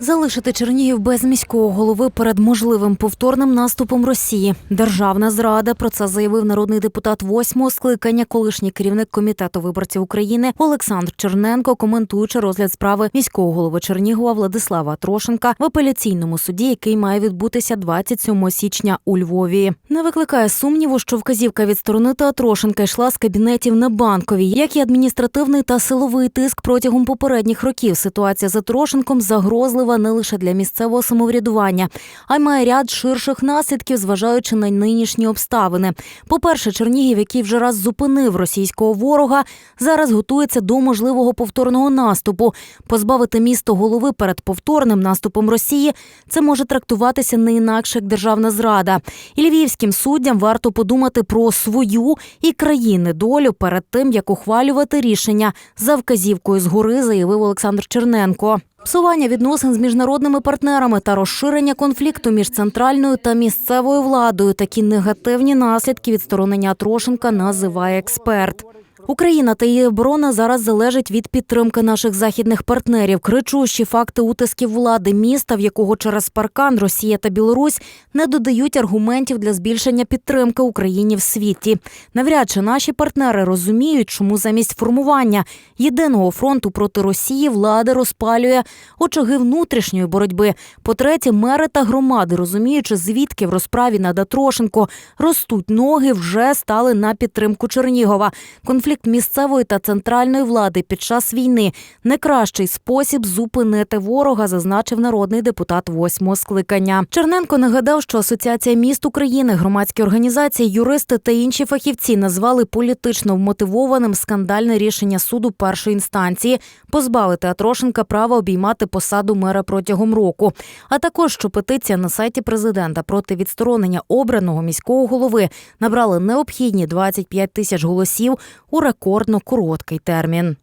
Залишити Чернігів без міського голови перед можливим повторним наступом Росії. Державна зрада. Про це заявив народний депутат восьмого скликання, колишній керівник комітету виборців України Олександр Черненко, коментуючи розгляд справи міського голови Чернігова Владислава Трошенка в апеляційному суді, який має відбутися 27 січня у Львові. Не викликає сумніву, що вказівка відсторонити Трошенка йшла з кабінетів на банковій, як і адміністративний та силовий тиск протягом попередніх років. Ситуація за Трошенком загрозлива не лише для місцевого самоврядування, а й має ряд ширших наслідків, зважаючи на нинішні обставини. По-перше, Чернігів, який вже раз зупинив російського ворога, зараз готується до можливого повторного наступу. Позбавити місто голови перед повторним наступом Росії це може трактуватися не інакше як державна зрада. І львівським суддям варто подумати про свою і країни долю перед тим, як ухвалювати рішення за вказівкою згори, заявив Олександр Черненко. Псування відносин з міжнародними партнерами та розширення конфлікту між центральною та місцевою владою такі негативні наслідки відсторонення Трошенка називає експерт. Україна та її оборона зараз залежить від підтримки наших західних партнерів. Кричущі факти утисків влади міста, в якого через паркан Росія та Білорусь не додають аргументів для збільшення підтримки Україні в світі. Навряд чи наші партнери розуміють, чому замість формування єдиного фронту проти Росії влада розпалює очаги внутрішньої боротьби. По-третє, мери та громади, розуміючи, звідки в розправі над Атрошенко ростуть ноги, вже стали на підтримку Чернігова. Конфлікт місцевої та центральної влади під час війни не кращий спосіб зупинити ворога, зазначив народний депутат восьмого скликання. Черненко нагадав, що Асоціація міст України, громадські організації, юристи та інші фахівці назвали політично вмотивованим скандальне рішення суду першої інстанції позбавити Атрошенка права обіймати посаду мера протягом року. А також що петиція на сайті президента проти відсторонення обраного міського голови набрали необхідні 25 тисяч голосів у рекордно короткий термін.